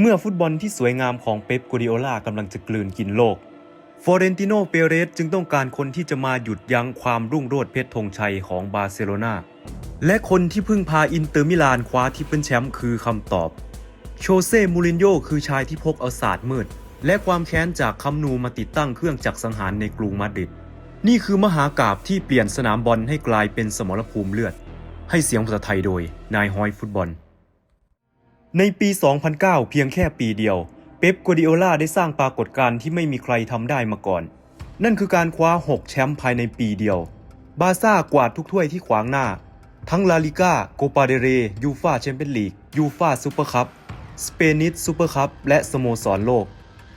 เมื่อฟุตบอลที่สวยงามของเป๊ปกัวดิโอลากำลังจะกลืนกินโลกฟอเรนติโนเปเรสจึงต้องการคนที่จะมาหยุดยั้งความรุ่งโรจน์เพชรธงชัยของบาร์เซโลนาและคนที่เพิ่งพาอินเตอร์มิลานคว้าทิปเปิลแชมป์คือคำตอบ โชเซ่ มูรินโญ่คือชายที่พกเอาศาสตร์มืด และความแค้นจากคัมนูมาติดตั้งเครื่องจักรสังหารในกรุงมาดริด นี่คือมหากราบที่เปลี่ยนสนามบอลให้กลายเป็นสมรภูมิเลือด ให้เสียงภาษาไทยโดยนายฮอยฟุตบอล ในปี 2009 เพียงแค่ปีเดียว เป๊ปกัวดิโอลาได้สร้างปรากฏการณ์ที่ไม่มีใครทำได้มาก่อน นั่นคือการคว้า 6 แชมป์ภายในปีเดียว บาซ่ากวาดทุกถ้วยที่ขวางหน้า ทั้งลาลิก้าโกปาเดเร ยูฟาแชมเปี้ยนลีก ยูฟาซูเปอร์คัพ สเปนิสซูเปอร์คัพ และสโมสรโลก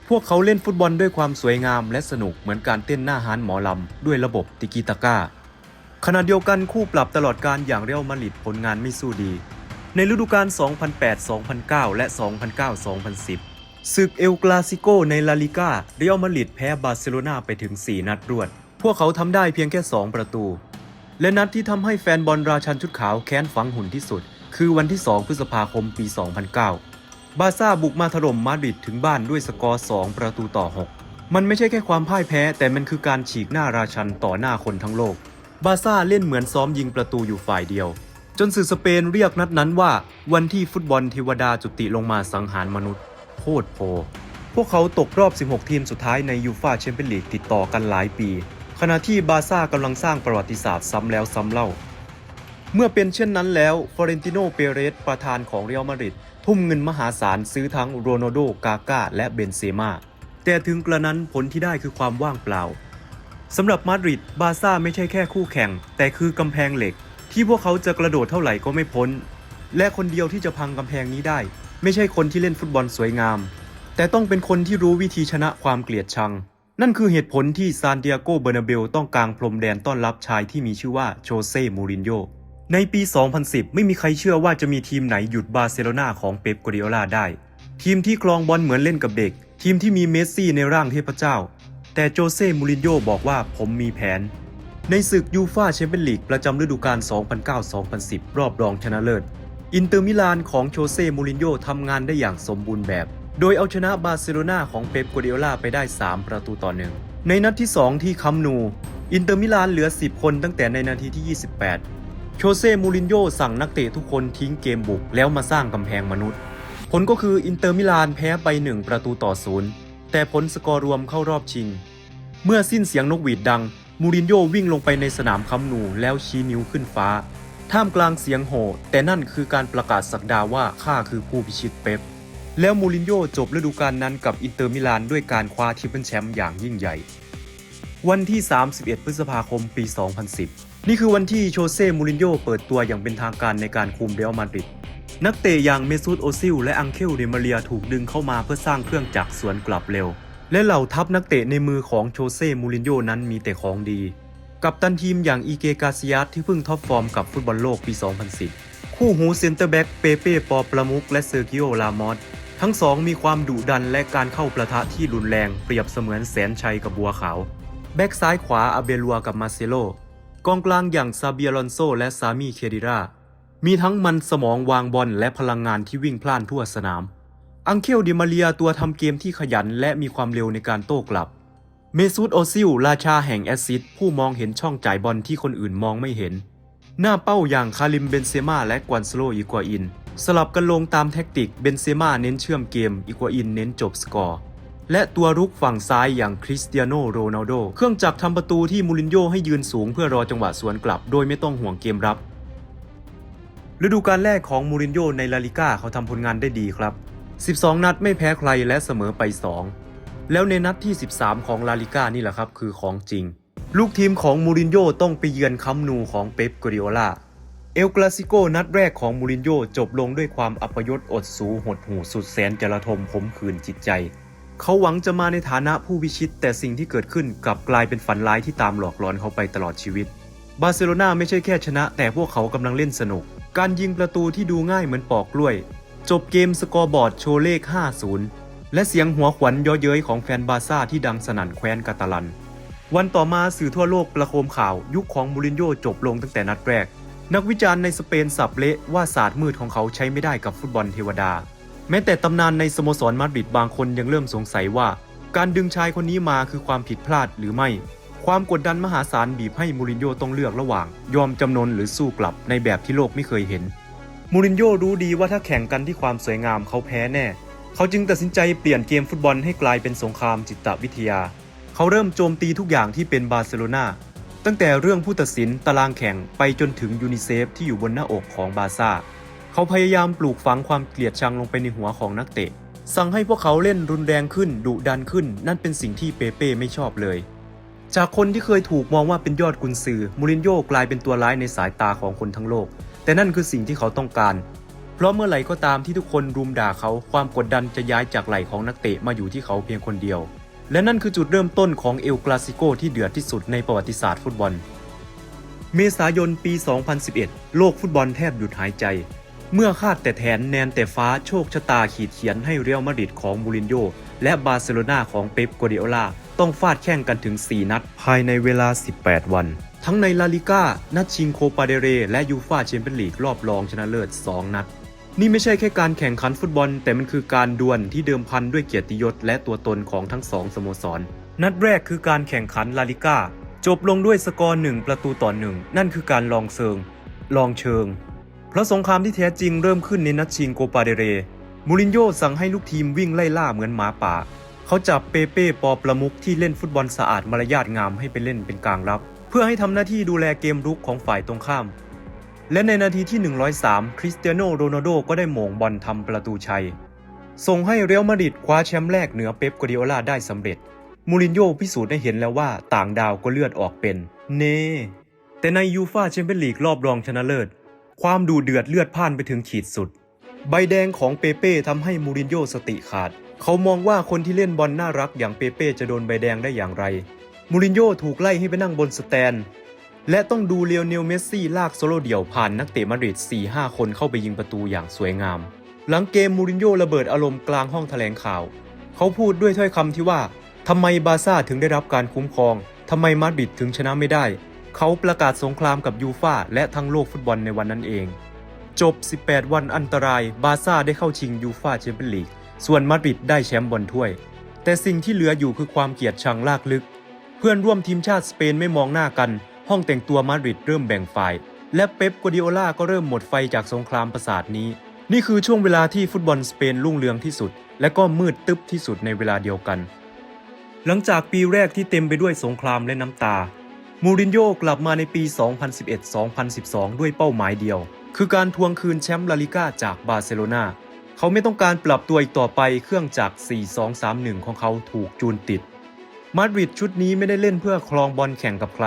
พวกเขาเล่นฟุตบอลด้วยความสวยงามและสนุกเหมือนการเต้นหน้าฮานหมอลำด้วยระบบติกิตาก้าขณะเดียวกันคู่ปรับตลอดการอย่างเรอัลมาดริดผลงานไม่สู้ดี ในฤดูกาล 2008-2009 และ 2009-2010 ศึกเอลกลาซิโกในลาลิก้าเรอัลมาดริดแพ้บาร์เซโลนาไปถึง 4 นัดรวด พวกเขาทำได้เพียงแค่ 2 ประตู และนัดที่ทำให้แฟนบอลราชันชุดขาวแค้นฝังหุ่นที่สุด คือวันที่ 2 พฤษภาคมปี 2009 บาซ่าบุกมาถล่มมาดริดถึงบ้านด้วยสกอร์ 2 ประตูต่อ 6 มันไม่ใช่แค่ความพ่ายแพ้ แต่มันคือการฉีกหน้าราชันต่อหน้าคนทั้งโลก บาซ่าเล่นเหมือนซ้อมยิงประตูอยู่ฝ่ายเดียว จนสื่อสเปนเรียกนัดนั้นว่าวันที่ฟุตบอลเทวดาจุติลงมาสังหารมนุษย์โคตรโพ พวกเขาตกรอบ 16 ทีมสุดท้ายในยูฟาแชมเปี้ยนลีกติดต่อกันหลายปี ขณะที่บาร์ซ่ากำลังสร้างประวัติศาสตร์ซ้ำแล้วซ้ำเล่า เมื่อเป็นเช่นนั้นแล้วฟอเรนติโน เปเรส ประธานของเรอัลมาดริดทุ่มเงินมหาศาลซื้อทั้งโรนัลโด กาก้า และเบนเซม่าแต่ถึงกระนั้นผลที่ได้คือความว่างเปล่าสำหรับมาดริดบาร์ซ่าไม่ใช่แค่คู่แข่ง แต่คือกำแพงเหล็ก ที่พวกเขาจะกระโดดเท่าไหร่ก็ไม่พ้น และคนเดียวที่จะพังกำแพงนี้ได้ ไม่ใช่คนที่เล่นฟุตบอลสวยงาม แต่ต้องเป็นคนที่รู้วิธีชนะความเกลียดชัง นั่นคือเหตุผลที่ซานติอาโก เบอร์นาเบลต้องกางพรมแดนต้อนรับชายที่มีชื่อว่าโชเซ่มูรินโญ่ในปี 2010 ไม่มีใครเชื่อว่าจะมีทีมไหนหยุดบาร์เซโลนาของเป๊ปกัวดิโอลาได้ ทีมที่คลองบอลเหมือนเล่นกับเด็ก ทีมที่มีเมสซี่ในร่างเทพเจ้า แต่โจเซ่มูรินโญ่บอกว่าผมมีแผน ในศึกยูฟาแชมเปี้ยนลีกประจำฤดูกาล 2009-2010 รอบรองชนะเลิศ อินเตอร์มิลานของโชเซ่ มูรินโญ่ทำงานได้อย่างสมบูรณ์แบบ โดยเอาชนะบาร์เซโลนาของเป๊ป กัวดิโอลาไปได้ 3 ประตูต่อหนึ่ง ในนัดที่ 2 ที่คัมนู อินเตอร์มิลานเหลือ 10 คนตั้งแต่ในนาทีที่ 28 โชเซ่ มูรินโญ่สั่งนักเตะทุกคนทิ้งเกมบุกแล้วมาสร้างกำแพงมนุษย์ ผลก็คืออินเตอร์มิลานแพ้ไป 1 ประตูต่อศูนย์แต่ผลสกอร์รวมเข้ารอบชิง เมื่อสิ้นเสียงนกหวีดดัง มูรินโญ่วิ่งลงไปในสนามคัมนูแล้วชี้นิ้วขึ้นฟ้า ท่ามกลางเสียงโห่แต่นั่นคือการประกาศสักดาว่าข้าคือผู้พิชิตเป๊ปแล้วมูรินโญ่จบฤดูกาลนั้นกับอินเตอร์มิลานด้วยการคว้าทิปเปิลแชมป์อย่างยิ่งใหญ่ วันที่ 31 พฤษภาคมปี 2010 นี่คือวันที่โชเซ่มูรินโญ่เปิดตัวอย่างเป็นทางการในการคุมเรอัลมาดริดนักเตะอย่างเมซูตโอซิลและอังเคลเดมาเรียถูกดึงเข้ามาเพื่อสร้างเครื่องจักรสวนกลับเร็ว และเหล่าทัพนักเตะในมือของโชเซ่ มูรินโญ่นั้นมีแต่ของดี กับตันทีมอย่างอีเกกาซิยัสที่เพิ่งท็อปฟอร์มกับฟุตบอลโลกปี 2010 คู่หูเซนเตอร์แบ็กเปเป้ ปอประมุก และเซอร์กิโอ ลามอส ทั้งสองมีความดุดันและการเข้าประทะที่รุนแรงเปรียบเสมือนแสนชัยกับบัวขาว แบ็กซ้ายขวาอาเบลัวกับมาเซโล กองกลางอย่างซาเบียลอนโซ และซามี เคดิรามีทั้งมันสมองวางบอลและพลังงานที่วิ่งพล่านทั่วสนาม อังเคลดิมาเรียตัวทำเกมที่ขยันและมีความเร็วในการโต้กลับ เมซูตโอซิล ราชาแห่งแอสซิดผู้มองเห็นช่องจ่ายบอลที่คนอื่นมองไม่เห็น หน้าเป้าอย่างคาริมเบนเซม่าและกวนสโลอีกัวอิน สลับกันลงตามแท็กติกเบนเซม่าเน้นเชื่อมเกมอีกัวอินเน้นจบสกอร์และตัวรุกฝั่งซ้ายอย่างคริสเตียโนโรนัลโด เครื่องจักรทำประตูที่มูรินโญ่ให้ยืนสูงเพื่อรอจังหวะสวนกลับ โดยไม่ต้องห่วงเกมรับ ฤดูกาลแรกของมูรินโญ่ในลาลิก้าเขาทำผลงานได้ดีครับ 12 นัดไม่แพ้ใครและเสมอไป 2 แล้วในนัดที่ 13 ของลาลิก้านี่แหละครับคือของจริง ลูกทีมของมูรินโญ่ต้องไปเยือนคัมนูของเป๊ปกัวดิโอลาเอลกลาซิโกนัดแรกของมูรินโญ่จบลงด้วยความอัปยศอดสูหดหูสุดแสนจรทมขมขื่นจิตใจ เขาหวังจะมาในฐานะผู้พิชิต แต่สิ่งที่เกิดขึ้นกลับกลายเป็นฝันร้ายที่ตามหลอกหลอนเขาไปตลอดชีวิต บาร์เซโลนาไม่ใช่แค่ชนะ แต่พวกเขากำลังเล่นสนุก การยิงประตูที่ดูง่ายเหมือนปอกกล้วย จบเกมสกอร์บอร์ดโชว์เลข 5-0 และเสียงหัวขวัญย่อเย้ยของแฟนบาร์ซ่าที่ดังสนั่นแคว้นกาตาลัน วันต่อมาสื่อทั่วโลกประโคมข่าวยุคของมูรินโญ่จบลงตั้งแต่นัดแรก นักวิจารณ์ในสเปนสับเละว่าศาสตร์มืดของเขาใช้ไม่ได้กับฟุตบอลเทวดา แม้แต่ตำนานในสโมสรมาดริดบางคนยังเริ่มสงสัยว่า การดึงชายคนนี้มาคือความผิดพลาดหรือไม่ ความกดดันมหาศาลบีบให้มูรินโญ่ต้องเลือกระหว่าง ยอมจำนนหรือสู้กลับในแบบที่โลกไม่เคยเห็น มูรินโญ่รู้ดีว่าถ้าแข่งกันที่ความสวยงามเขาแพ้แน่ เขาจึงตัดสินใจเปลี่ยนเกมฟุตบอลให้กลายเป็นสงครามจิตวิทยา เขาเริ่มโจมตีทุกอย่างที่เป็นบาร์เซโลนาตั้งแต่เรื่องผู้ตัดสินตารางแข่งไปจนถึงยูนิเซฟที่อยู่บนหน้าอกของบาร์ซ่า เขาพยายามปลูกฝังความเกลียดชังลงไปในหัวของนักเตะ สั่งให้พวกเขาเล่นรุนแรงขึ้นดุดันขึ้น นั่นเป็นสิ่งที่เปเป้ไม่ชอบเลย จากคนที่เคยถูกมองว่าเป็นยอดกุนซือมูรินโญ่กลายเป็นตัวร้ายในสายตาของคนทั้งโลก แต่นั่นคือสิ่งที่เขาต้องการ เพราะเมื่อไหร่ก็ตามที่ทุกคนรุมด่าเขาความกดดันจะย้ายจากไหล่ของนักเตะมาอยู่ที่เขาเพียงคนเดียว และนั่นคือจุดเริ่มต้นของเอลคลาสิโกที่เดือดที่สุดในประวัติศาสตร์ฟุตบอล เมษายนปี 2011 โลกฟุตบอลแทบหยุดหายใจ เมื่อคาดแต่แทนแนนแต่ฟ้าโชคชะตาขีดเขียนให้เรอัลมาดริดของมูรินโญ่และบาร์เซโลนาของเป๊ปกัวเดโอลาต้องฟาดแข่งกันถึง 4 นัดภายในเวลา 18 วัน ทั้งในลาลิก้า นัดชิงโคปาเดเร และยูฟาแชมเปี้ยนลีกรอบรองชนะเลิศ 2 นัด นี่ไม่ใช่แค่การแข่งขันฟุตบอล แต่มันคือการดวลที่เดิมพันด้วยเกียรติยศและตัวตนของทั้งสองสโมสร นัดแรกคือการแข่งขันลาลิก้า จบลงด้วยสกอร์หนึ่งประตูต่อหนึ่งนั่นคือการลองเชิง ลองเชิง เพราะสงครามที่แท้จริงเริ่มขึ้นในนัดชิงโกปาเดเร มูรินโญ่สั่งให้ลูกทีมวิ่งไล่ล่าเหมือนหมาป่า เขาจับเปเป้ปอประมุขที่เล่นฟุตบอลสะอาดมารยาทงามให้ไปเล่นเป็นกลางรับ เพื่อให้ทำหน้าที่ดูแลเกมรุกของฝ่ายตรงข้าม และในนาทีที่ 103 คริสเตียโนโรนัลโดก็ได้โหม่งบอลทำประตูชัย ส่งให้เรอัลมาดริดคว้าแชมป์แรกเหนือเป๊ปกัวดิโอลาได้สำเร็จ มูรินโญ่พิสูจน์ให้เห็นแล้วว่าต่างดาวก็เลือดออกเป็น เน่แต่ในยูฟาแชมเปี้ยนลีกรอบรองชนะเลิศ ความดูเดือดเลือดพ่านไปถึงขีดสุด ใบแดงของเปเป้ทำให้มูรินโญ่สติขาด เขามองว่าคนที่เล่นบอลน่ารักอย่างเปเป้จะโดนใบแดงได้อย่างไร มูรินโญ่ถูกไล่ให้ไปนั่งบนสแตน และต้องดูเลียวเนลเมสซี่ลากโซโลเดี่ยวผ่านนักเตะมาดริด 4-5 คนเข้าไปยิงประตูอย่างสวยงาม หลังเกมมูรินโญ่ระเบิดอารมณ์กลางห้องแถลงข่าว เขาพูดด้วยถ้อยคำที่ว่าทำไมบาซ่าถึงได้รับการคุ้มครองทำไมมาดริดถึงชนะไม่ได้ เขาประกาศสงครามกับยูฟ่าและทั้งโลกฟุตบอลในวันนั้นเอง จบ 18 วันอันตราย บาซ่าได้เข้าชิงยูฟ่าแชมเปี้ยนลีก ส่วนมาดริดได้แชมป์บอลถ้วย แต่สิ่งที่เหลืออยู่คือความเกลียดชังลากลึก เพื่อนร่วมทีมชาติสเปนไม่มองหน้ากัน ห้องแต่งตัวมาดริดเริ่มแบ่งฝ่าย และเป๊ปกัวดิโอลาก็เริ่มหมดไฟจากสงครามประสาทนี้ นี่คือช่วงเวลาที่ฟุตบอลสเปนรุ่งเรืองที่สุด และก็มืดตึ๊บที่สุดในเวลาเดียวกัน หลังจากปีแรกที่เต็มไปด้วยสงครามและน้ำตา มูรินโญ่กลับมาในปี 2011-2012 ด้วยเป้าหมายเดียว คือการทวงคืนแชมป์ลาลิก้าจากบาร์เซโลนาเขาไม่ต้องการปรับตัวอีกต่อไปเครื่องจักร 4-2-3-1 ของเขาถูกจูนติด มาดริดชุดนี้ไม่ได้เล่นเพื่อครองบอลแข่งกับใคร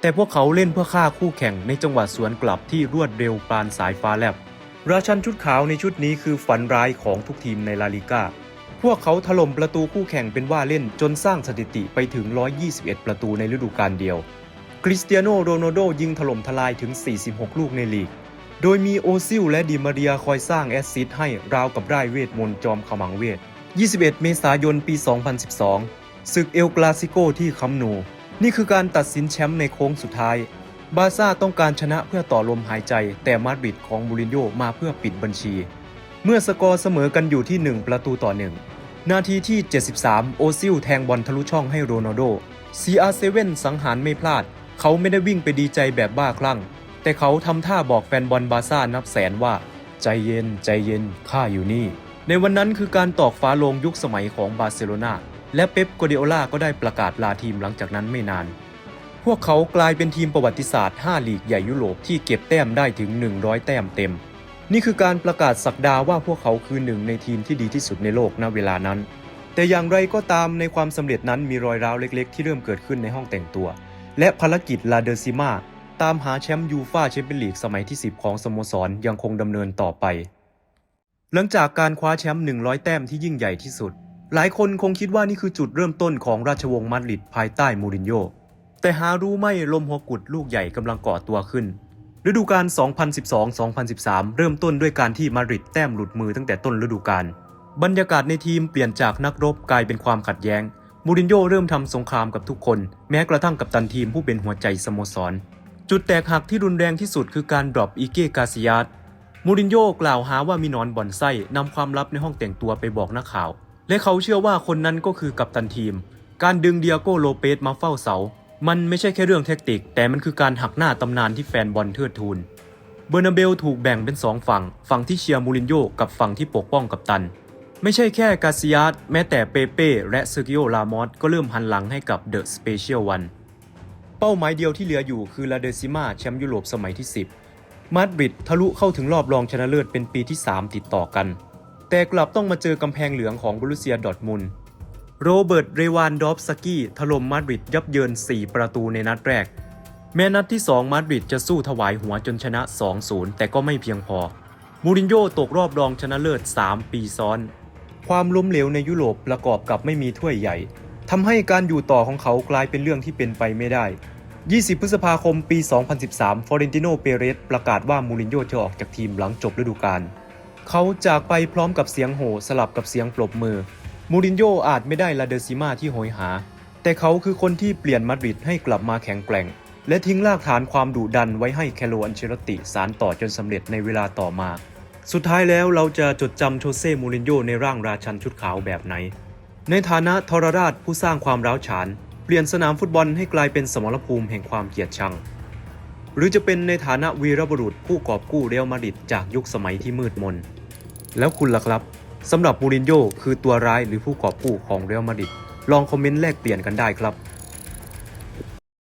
แต่พวกเขาเล่นเพื่อฆ่าคู่แข่งในจังหวะสวนกลับที่รวดเร็วปานสายฟ้าแลบ ราชันชุดขาวในชุดนี้คือฝันร้ายของทุกทีมในลาลิก้า พวกเขาถล่มประตูคู่แข่งเป็นว่าเล่นจนสร้างสถิติไปถึง 121 ประตูในฤดูกาลเดียว คริสเตียโนโรนัลโดยิงถล่มทลายถึง 46 ลูกในลีก โดยมีโอซิลและดิมาเรียคอยสร้างแอสซิสต์ให้ราวกับได้เวทมนต์จอมขมังเวท 21 เมษายน ปี 2012 ศึกเอลกลาซิโกที่คัมป์นูนี่คือการตัดสินแชมป์ในโค้งสุดท้าย บาซ่าต้องการชนะเพื่อต่อลมหายใจ แต่มาดริดของมูรินโญ่มาเพื่อปิดบัญชี เมื่อสกอร์เสมอกันอยู่ที่ 1 ประตูต่อ 1 นาทีที่ 73 โอซิลแทงบอลทะลุช่องให้โรนัลโด CR7 สังหารไม่พลาด เขาไม่ได้วิ่งไปดีใจแบบบ้าคลั่ง แต่เขาทำท่าบอกแฟนบอลบาซ่านับแสนว่า ใจเย็นใจเย็นข้าอยู่นี่ ในวันนั้นคือการตอกฟ้าลงยุคสมัยของบาร์เซโลนา และเป๊ปกัวดิโอลาก็ได้ประกาศลาทีมหลังจากนั้นไม่นาน พวกเขากลายเป็นทีมประวัติศาสตร์ 5 ลีกใหญ่ยุโรปที่เก็บแต้มได้ถึง 100 แต้มเต็ม นี่คือการประกาศสักดาว่าพวกเขาคือหนึ่งในทีมที่ดีที่สุดในโลกณเวลานั้น แต่อย่างไรก็ตามในความสำเร็จนั้นมีรอยร้าวเล็กๆ ที่เริ่มเกิดขึ้นในห้องแต่งตัว และภารกิจลาเดอร์ซิมาตามหาแชมป์ยูฟ่าแชมเปี้ยนลีกสมัยที่ 10 ของสโมสรยังคงดำเนินต่อไป หลังจากการคว้าแชมป์100 แต้มที่ยิ่งใหญ่ที่สุด หลายคนคงคิดว่านี่คือจุดเริ่มต้นของราชวงศ์มาดริดภายใต้มูรินโญ่แต่หารู้ไม่ลมหัวกุดลูกใหญ่กำลังก่อตัวขึ้น ฤดูกาล 2012-2013 เริ่มต้นด้วยการที่มาดริดแต้มหลุดมือตั้งแต่ต้นฤดูกาลบรรยากาศในทีมเปลี่ยนจากนักรบกลายเป็นความขัดแย้ง มูรินโญ่เริ่มทำสงครามกับทุกคน แม้กระทั่งกับตันทีมผู้เป็นหัวใจสโมสร จุดแตกหักที่รุนแรงที่สุดคือการดรอปอีเก้กาซิยาสมูรินโญ่กล่าวหาว่ามีนอนบ่อนไส้นำความลับในห้องแต่งตัวไปบอกนักข่าว และเขาเชื่อว่าคนนั้นก็คือกัปตันทีม การดึงเดียโก้โลเปสมาเฝ้าเสา มันไม่ใช่แค่เรื่องเทคนิค แต่มันคือการหักหน้าตำนานที่แฟนบอลเทิดทูน เบอร์นาเบลถูกแบ่งเป็นสองฝั่ง ฝั่งที่เชียร์มูรินโญ่กับฝั่งที่ปกป้องกัปตัน ไม่ใช่แค่กาซิยัสแม้แต่เปเป้และเซอร์กิโอลามอสก็เริ่มหันหลังให้กับเดอะสเปเชียลวันเป้าหมายเดียวที่เหลืออยู่คือลาเดซิมาแชมป์ยุโรปสมัยที่ 10 มาดริดทะลุเข้าถึงรอบรองชนะเลิศเป็นปีที่ 3 ติดต่อกัน แต่กลับต้องมาเจอกำแพงเหลืองของบรูเซียดอทมุนโรเบิร์ต เรวานดอฟสกี้ถล่มมาดริดยับเยิน 4 ประตูในนัดแรก แม้นัดที่ 2 มาดริดจะสู้ถวายหัวจนชนะ 2-0 แต่ก็ไม่เพียงพอ มูรินโญ่ตกรอบรองชนะเลิศ 3 ปีซ้อน ความล้มเหลวในยุโรปประกอบกับไม่มีถ้วยใหญ่ทำให้การอยู่ต่อของเขากลายเป็นเรื่องที่เป็นไปไม่ได้ 20 พฤษภาคมปี 2013 ฟอเรนติโน เปเรสประกาศว่ามูรินโญ่จะออกจากทีมหลังจบฤดูกาล เขาจากไปพร้อมกับเสียงโห่สลับกับเสียงปรบมือ มูรินโญ่อาจไม่ได้ลาเดซิมาที่โหยหา แต่เขาคือคนที่เปลี่ยนมาดริดให้กลับมาแข็งแกร่ง และทิ้งรากฐานความดุดันไว้ให้แคโรอันเชลติสารต่อจนสำเร็จในเวลาต่อมา สุดท้ายแล้วเราจะจดจำโชเซ่มูรินโญ่ในร่างราชันชุดขาวแบบไหน ในฐานะทรราชผู้สร้างความร้าวฉาน เปลี่ยนสนามฟุตบอลให้กลายเป็นสมรภูมิแห่งความเกลียดชังหรือจะเป็นในฐานะวีรบุรุษผู้กอบกู้เรอัลมาดริดจากยุคสมัยที่มืดมน แล้วคุณล่ะครับสำหรับมูรินโญ่คือตัวร้ายหรือผู้กอบกู้ของเรอัลมาดริดลองคอมเมนต์แลกเปลี่ยนกันได้ครับ